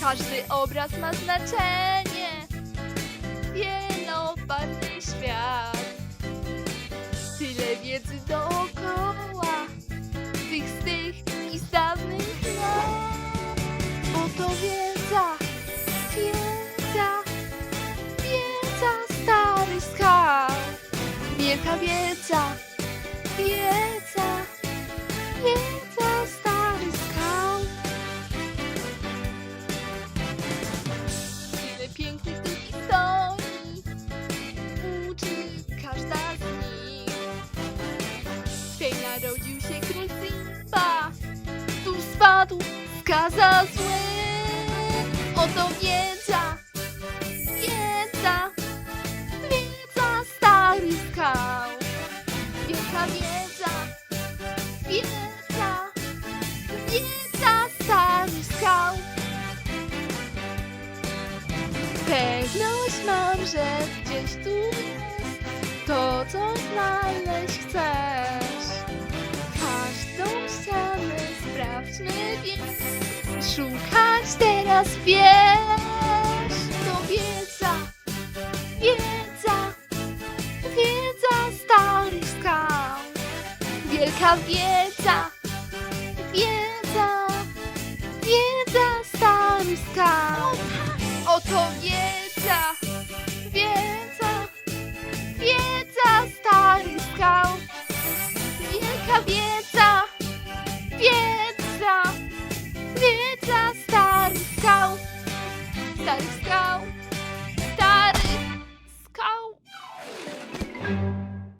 Każdy obraz ma znaczenie. Wielobarwny świat. Tyle wiedzy dookoła. Tych z tych i z dawnych lat. Oto wiedza, wiedza, wiedza starych skał. Wielka wiedza, wiedza spadł skaza zły. Oto wiedza, wiedza, wiedza starych skał. Wielka wiedza, wiedza, wiedza starych skał. Pewność mam, że gdzieś tu jest to, co znaleźć więc, szukać teraz wiesz. To wiedza, wiedza, wiedza starych skał. Wielka wiedza, wiedza, wiedza starych skał. Oto wiedza,